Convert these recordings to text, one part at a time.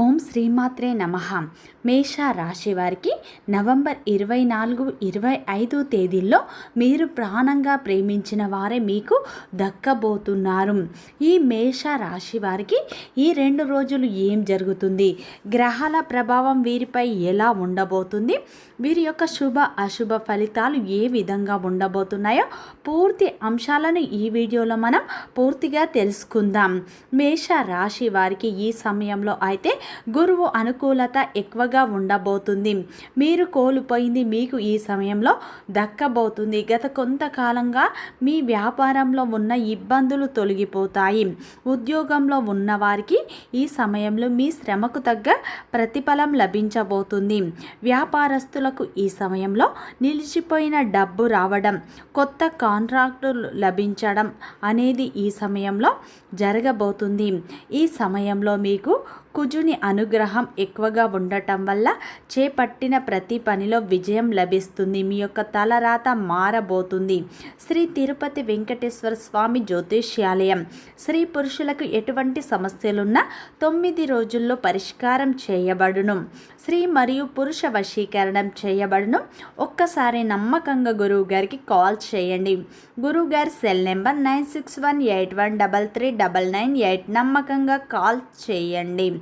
ఓం శ్రీమాత్రే నమ. మేష రాశి వారికి నవంబర్ ఇరవై నాలుగు ఇరవై ఐదు తేదీల్లో మీరు ప్రాణంగా ప్రేమించిన వారే మీకు దక్కబోతున్నారు. ఈ మేష రాశి వారికి ఈ రెండు రోజులు ఏం జరుగుతుంది? గ్రహాల ప్రభావం వీరిపై ఎలా ఉండబోతుంది? వీరి యొక్క శుభ అశుభ ఫలితాలు ఏ విధంగా ఉండబోతున్నాయో పూర్తి అంశాలను ఈ వీడియోలో మనం పూర్తిగా తెలుసుకుందాం. మేష రాశి వారికి ఈ సమయంలో అయితే గురువు అనుకూలత ఎక్కువగా ఉండబోతుంది. మీరు కోల్పోయింది మీకు ఈ సమయంలో దక్కబోతుంది. గత కొంతకాలంగా మీ వ్యాపారంలో ఉన్న ఇబ్బందులు తొలగిపోతాయి. ఉద్యోగంలో ఉన్నవారికి ఈ సమయంలో మీ శ్రమకు తగ్గ ప్రతిఫలం లభించబోతుంది. వ్యాపారస్తులకు ఈ సమయంలో నిలిచిపోయిన డబ్బు రావడం కొత్త కాంట్రాక్టులు లభించడం అనేది ఈ సమయంలో జరగబోతుంది. ఈ సమయంలో మీకు కుజుని అనుగ్రహం ఎక్కువగా ఉండటం వల్ల చేపట్టిన ప్రతి పనిలో విజయం లభిస్తుంది. మీ యొక్క తలరాత మారబోతుంది. శ్రీ తిరుపతి వెంకటేశ్వర స్వామి జ్యోతిష్యాలయం. స్త్రీ పురుషులకు ఎటువంటి సమస్యలున్నా తొమ్మిది రోజుల్లో పరిష్కారం చేయబడును. స్త్రీ మరియు పురుష వశీకరణం చేయబడును. ఒక్కసారి నమ్మకంగా గురువు గారికి కాల్ చేయండి. గురువు గారి cell number nine six one eight one double three double nine eight నమ్మకంగా కాల్ చేయండి.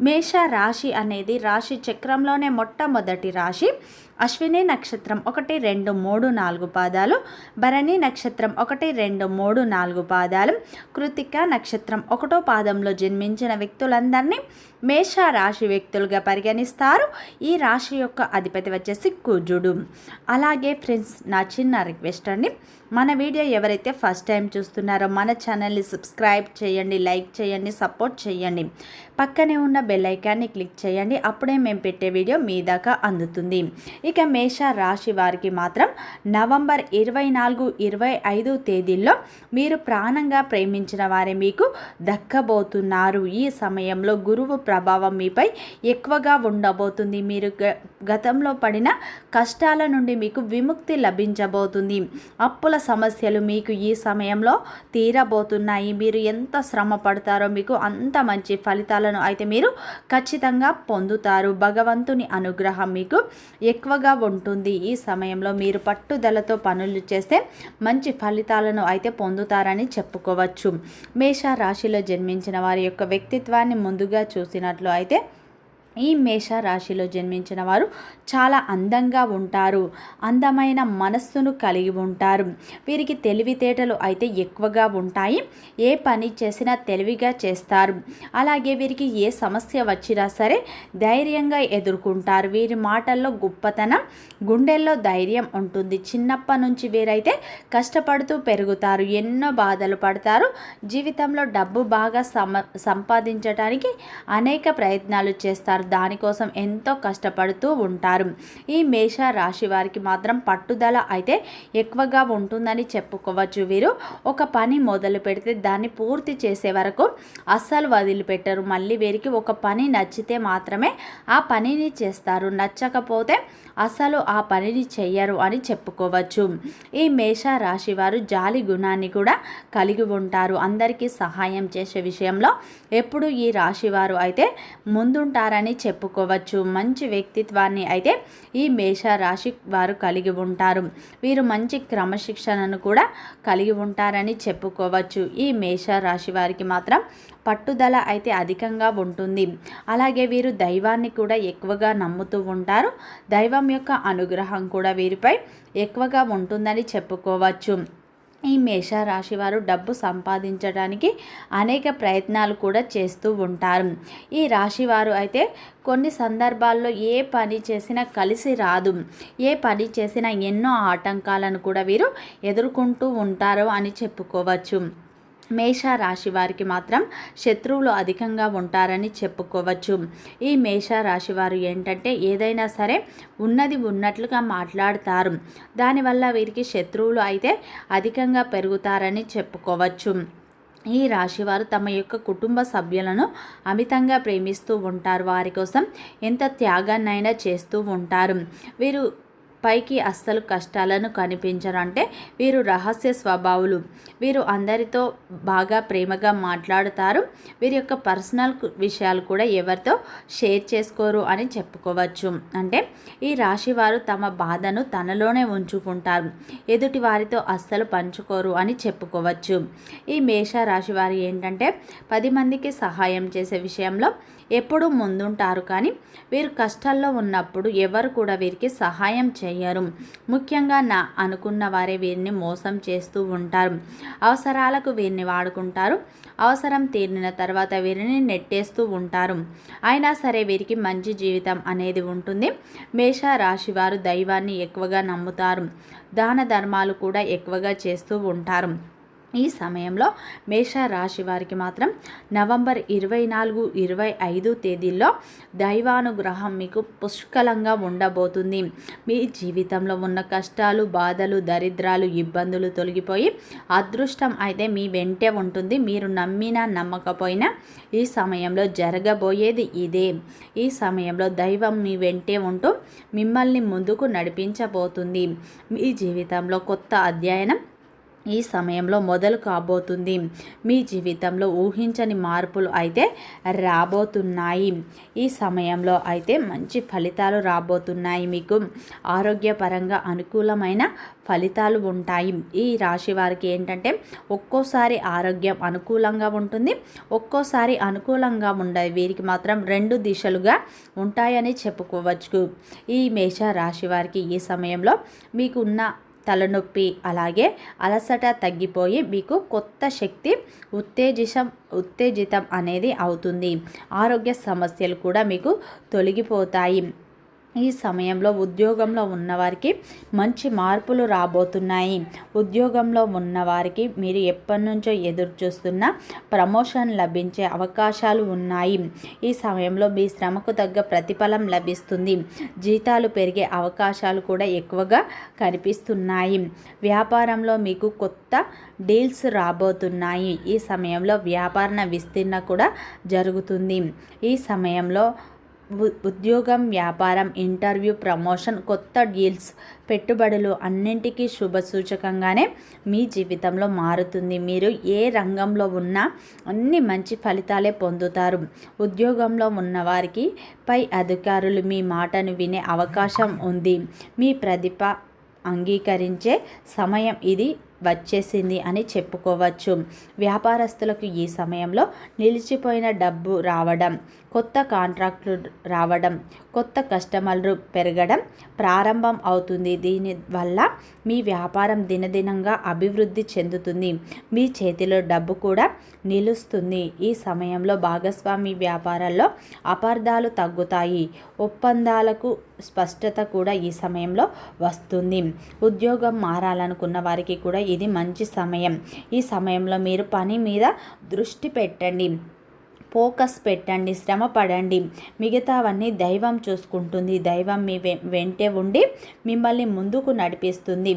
మేష రాశి అనేది రాశి చక్రంలోనే మొట్టమొదటి రాశి. అశ్విని నక్షత్రం ఒకటి రెండు మూడు నాలుగు పాదాలు. భరణి నక్షత్రం ఒకటి రెండు మూడు నాలుగు పాదాలు. కృతిక నక్షత్రం ఒకటో పాదంలో జన్మించిన వ్యక్తులందరినీ మేష రాశి వ్యక్తులుగా పరిగణిస్తారు. ఈ రాశి యొక్క అధిపతి వచ్చేసి కుజుడు. అలాగే ఫ్రెండ్స్ నా చిన్న రిక్వెస్ట్ అండి. మన వీడియో ఎవరైతే ఫస్ట్ టైం చూస్తున్నారో మన ఛానల్ని సబ్స్క్రైబ్ చేయండి లైక్ చేయండి సపోర్ట్ చేయండి. పక్కనే ఉన్న బెల్ ఐకాన్ని క్లిక్ చేయండి. అప్పుడే మేము పెట్టే వీడియో మీ దాకా అందుతుంది. ఇక మేష రాశి వారికి మాత్రం నవంబర్ ఇరవై నాలుగు ఇరవై ఐదు తేదీల్లో మీరు ప్రాణంగా ప్రేమించిన వారే మీకు దక్కబోతున్నారు. ఈ సమయంలో గురువు ప్రభావం మీపై ఎక్కువగా ఉండబోతుంది. మీరు గతంలో పడిన కష్టాల నుండి మీకు విముక్తి లభించబోతుంది. అప్పుల సమస్యలు మీకు ఈ సమయంలో తీరబోతున్నాయి. మీరు ఎంత శ్రమ పడతారో మీకు అంత మంచి ఫలితాలను అయితే మీరు ఖచ్చితంగా పొందుతారు. భగవంతుని అనుగ్రహం మీకు ఎక్కువగా ఉంటుంది. ఈ సమయంలో మీరు పట్టుదలతో పనులు చేస్తే మంచి ఫలితాలను అయితే పొందుతారని చెప్పుకోవచ్చు. మేష రాశిలో జన్మించిన వారి యొక్క వ్యక్తిత్వాన్ని ముందుగా చూసినట్లు అయితే ఈ మేష రాశిలో జన్మించిన వారు చాలా అందంగా ఉంటారు. అందమైన మనస్సును కలిగి ఉంటారు. వీరికి తెలివితేటలు అయితే ఎక్కువగా ఉంటాయి. ఏ పని చేసినా తెలివిగా చేస్తారు. అలాగే వీరికి ఏ సమస్య వచ్చినా సరే ధైర్యంగా ఎదుర్కొంటారు. వీరి మాటల్లో గొప్పతనం గుండెల్లో ధైర్యం ఉంటుంది. చిన్నప్పటి నుంచి వీరైతే కష్టపడుతూ పెరుగుతారు. ఎన్నో బాధలు పడతారు. జీవితంలో డబ్బు బాగా సంపాదించడానికి అనేక ప్రయత్నాలు చేస్తారు. దానికోసం ఎంతో కష్టపడుతూ ఉంటారు. ఈ మేష రాశి వారికి మాత్రం పట్టుదల అయితే ఎక్కువగా ఉంటుందని చెప్పుకోవచ్చు వీరు. ఒక పని మొదలు పెడితే దాన్ని పూర్తి చేసే వరకు అస్సలు వదిలిపెట్టరు. మళ్ళీ వీరికి ఒక పని నచ్చితే మాత్రమే ఆ పనిని చేస్తారు. నచ్చకపోతే అసలు ఆ పనిని చెయ్యరు అని చెప్పుకోవచ్చు. ఈ మేష రాశి వారు జాలి గుణాన్ని కూడా కలిగి ఉంటారు. అందరికీ సహాయం చేసే విషయంలో ఎప్పుడు ఈ రాశి వారు అయితే ముందుంటారని చెప్పుకోవచ్చు. మంచి వ్యక్తిత్వాన్ని అయితే ఈ మేష రాశి వారు కలిగి ఉంటారు. వీరు మంచి క్రమశిక్షణను కూడా కలిగి ఉంటారని చెప్పుకోవచ్చు. ఈ మేష రాశి వారికి మాత్రం పట్టుదల అయితే అధికంగా ఉంటుంది. అలాగే వీరు దైవాన్ని కూడా ఎక్కువగా నమ్ముతూ ఉంటారు. దైవం యొక్క అనుగ్రహం కూడా వీరిపై ఎక్కువగా ఉంటుందని చెప్పుకోవచ్చు. ఈ మేషరాశి వారు డబ్బు సంపాదించడానికి అనేక ప్రయత్నాలు కూడా చేస్తూ ఉంటారు. ఈ రాశి వారు అయితే కొన్ని సందర్భాల్లో ఏ పని చేసినా కలిసి రాదు. ఏ పని చేసినా ఎన్నో ఆటంకాలను కూడా వీరు ఎదుర్కొంటూ ఉంటారు అని చెప్పుకోవచ్చు. మేష రాశి వారికి మాత్రం శత్రువులు అధికంగా ఉంటారని చెప్పుకోవచ్చు. ఈ మేష రాశి వారు ఏంటంటే ఏదైనా సరే ఉన్నది ఉన్నట్లుగా మాట్లాడతారు. దానివల్ల వీరికి శత్రువులు అయితే అధికంగా పెరుగుతారని చెప్పుకోవచ్చు. ఈ రాశివారు తమ యొక్క కుటుంబ సభ్యులను అమితంగా ప్రేమిస్తూ ఉంటారు. వారి కోసం ఎంత త్యాగాన్నైనా చేస్తూ ఉంటారు. వీరు పైకి అస్సలు కష్టాలను కనిపించరు. అంటే వీరు రహస్య స్వభావులు. వీరు అందరితో బాగా ప్రేమగా మాట్లాడుతారు. వీరి యొక్క పర్సనల్ విషయాలు కూడా ఎవరితో షేర్ చేసుకోరు అని చెప్పుకోవచ్చు. అంటే ఈ రాశి వారు తమ బాధను తనలోనే ఉంచుకుంటారు. ఎదుటి వారితో అస్సలు పంచుకోరు అని చెప్పుకోవచ్చు. ఈ మేష రాశి వారు ఏంటంటే పది మందికి సహాయం చేసే విషయంలో ఎప్పుడూ ముందుంటారు. కానీ వీరు కష్టాల్లో ఉన్నప్పుడు ఎవరు కూడా వీరికి సహాయం చేయరు ముఖ్యంగా నా అనుకున్న వారే వీరిని మోసం చేస్తూ ఉంటారు. అవసరాలకు వీరిని వాడుకుంటారు. అవసరం తీరిన తర్వాత వీరిని నెట్టేస్తూ ఉంటారు. అయినా సరే వీరికి మంచి జీవితం అనేది ఉంటుంది. మేష రాశి వారు దైవాన్ని ఎక్కువగా నమ్ముతారు. దాన ధర్మాలు కూడా ఎక్కువగా చేస్తూ ఉంటారు. ఈ సమయంలో మేష రాశి వారికి మాత్రం నవంబర్ ఇరవై నాలుగు ఇరవై ఐదు తేదీల్లో దైవానుగ్రహం మీకు పుష్కలంగా ఉండబోతుంది. మీ జీవితంలో ఉన్న కష్టాలు బాధలు దరిద్రాలు ఇబ్బందులు తొలగిపోయి అదృష్టం అయితే మీ వెంటే ఉంటుంది. మీరు నమ్మినా నమ్మకపోయినా ఈ సమయంలో జరగబోయేది ఇదే. ఈ సమయంలో దైవం మీ వెంటే ఉంటూ మిమ్మల్ని ముందుకు నడిపించబోతుంది. మీ జీవితంలో కొత్త అధ్యయనం ఈ సమయంలో మొదలు కాబోతుంది. మీ జీవితంలో ఊహించని మార్పులు అయితే రాబోతున్నాయి. ఈ సమయంలో అయితే మంచి ఫలితాలు రాబోతున్నాయి మీకు. ఆరోగ్యపరంగా అనుకూలమైన ఫలితాలు ఉంటాయి. ఈ రాశి వారికి ఏంటంటే ఒక్కోసారి ఆరోగ్యం అనుకూలంగా ఉంటుంది. ఒక్కోసారి అనుకూలంగా ఉండదు వీరికి మాత్రం రెండు దిశలుగా ఉంటాయని చెప్పుకోవచ్చు. ఈ మేష రాశి వారికి ఈ సమయంలో మీకున్న తలనొప్పి అలాగే అలసట తగ్గిపోయి మీకు కొత్త శక్తి ఉత్తేజితం ఉత్తేజితం అనేది అవుతుంది. ఆరోగ్య సమస్యలు కూడా మీకు తొలగిపోతాయి. ఈ సమయంలో ఉద్యోగంలో ఉన్నవారికి మంచి మార్పులు రాబోతున్నాయి. ఉద్యోగంలో ఉన్నవారికి మీరు ఎప్పటి నుంచో ఎదురు చూస్తున్న ప్రమోషన్ లభించే అవకాశాలు ఉన్నాయి. ఈ సమయంలో మీ శ్రమకు తగ్గ ప్రతిఫలం లభిస్తుంది. జీతాలు పెరిగే అవకాశాలు కూడా ఎక్కువగా కనిపిస్తున్నాయి. వ్యాపారంలో మీకు కొత్త డీల్స్ రాబోతున్నాయి. ఈ సమయంలో వ్యాపార విస్తీర్ణ కూడా జరుగుతుంది. ఈ సమయంలో ఉద్యోగం వ్యాపారం ఇంటర్వ్యూ ప్రమోషన్ కొత్త డీల్స్ పెట్టుబడులు అన్నింటికీ శుభ సూచకంగానే మీ జీవితంలో మారుతుంది. మీరు ఏ రంగంలో ఉన్నా అన్ని మంచి ఫలితాలే పొందుతారు. ఉద్యోగంలో ఉన్నవారికి పై అధికారులు మీ మాటను వినే అవకాశం ఉంది. మీ ప్రతిభ అంగీకరించే సమయం ఇది. వచ్చేసింది అని చెప్పుకోవచ్చు. వ్యాపారస్తులకు ఈ సమయంలో నిలిచిపోయిన డబ్బు రావడం కొత్త కాంట్రాక్టులు రావడం కొత్త కస్టమర్లు పెరగడం ప్రారంభం అవుతుంది. దీని వల్ల మీ వ్యాపారం దినదినంగా అభివృద్ధి చెందుతుంది. మీ చేతిలో డబ్బు కూడా నిలుస్తుంది. ఈ సమయంలో భాగస్వామి వ్యాపారాల్లో అపార్థాలు తగ్గుతాయి. ఒప్పందాలకు స్పష్టత కూడా ఈ సమయంలో వస్తుంది. ఉద్యోగం మారాలనుకున్న వారికి కూడా ఇది మంచి సమయం. ఈ సమయంలో మీరు పని మీద దృష్టి పెట్టండి. ఫోకస్ పెట్టండి. శ్రమ పడండి. మిగతావన్నీ దైవం చూసుకుంటుంది. దైవం మీ వెంటే ఉండి మిమ్మల్ని ముందుకు నడిపిస్తుంది.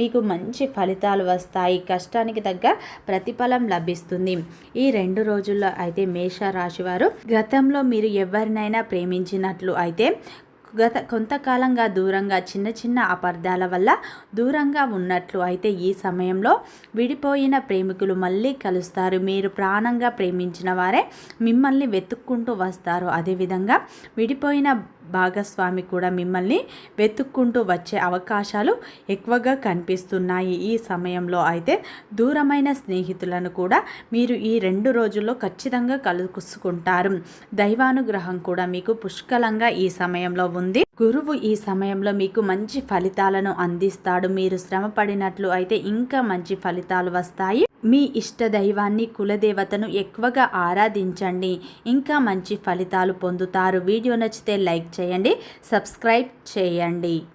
మీకు మంచి ఫలితాలు వస్తాయి. కష్టానికి తగ్గ ప్రతిఫలం లభిస్తుంది. ఈ రెండు రోజుల్లో అయితే మేష వారు గతంలో మీరు ఎవరినైనా ప్రేమించినట్లు అయితే గత కొంతకాలంగా దూరంగా చిన్న చిన్న అపార్థాల వల్ల దూరంగా ఉన్నట్లు అయితే ఈ సమయంలో విడిపోయిన ప్రేమికులు మళ్ళీ కలుస్తారు. మీరు ప్రాణంగా ప్రేమించిన వారే మిమ్మల్ని వెతుక్కుంటూ వస్తారు. అదేవిధంగా విడిపోయిన భాగస్వామి కూడా మిమ్మల్ని వెతుక్కుంటూ వచ్చే అవకాశాలు ఎక్కువగా కనిపిస్తున్నాయి ఈ సమయంలో. అయితే దూరమైన స్నేహితులను కూడా మీరు ఈ రెండు రోజుల్లో ఖచ్చితంగా కలుసుకుంటారు. దైవానుగ్రహం కూడా మీకు పుష్కలంగా ఈ సమయంలో ఉంది. గురువు ఈ సమయంలో మీకు మంచి ఫలితాలను అందిస్తాడు. మీరు శ్రమ పడినట్లు అయితే ఇంకా మంచి ఫలితాలు వస్తాయి. మీ ఇష్ట దైవాన్ని కులదేవతను ఎక్కువగా ఆరాధించండి. ఇంకా మంచి ఫలితాలు పొందుతారు. వీడియో నచ్చితే లైక్ చేయండి సబ్స్క్రైబ్ చేయండి.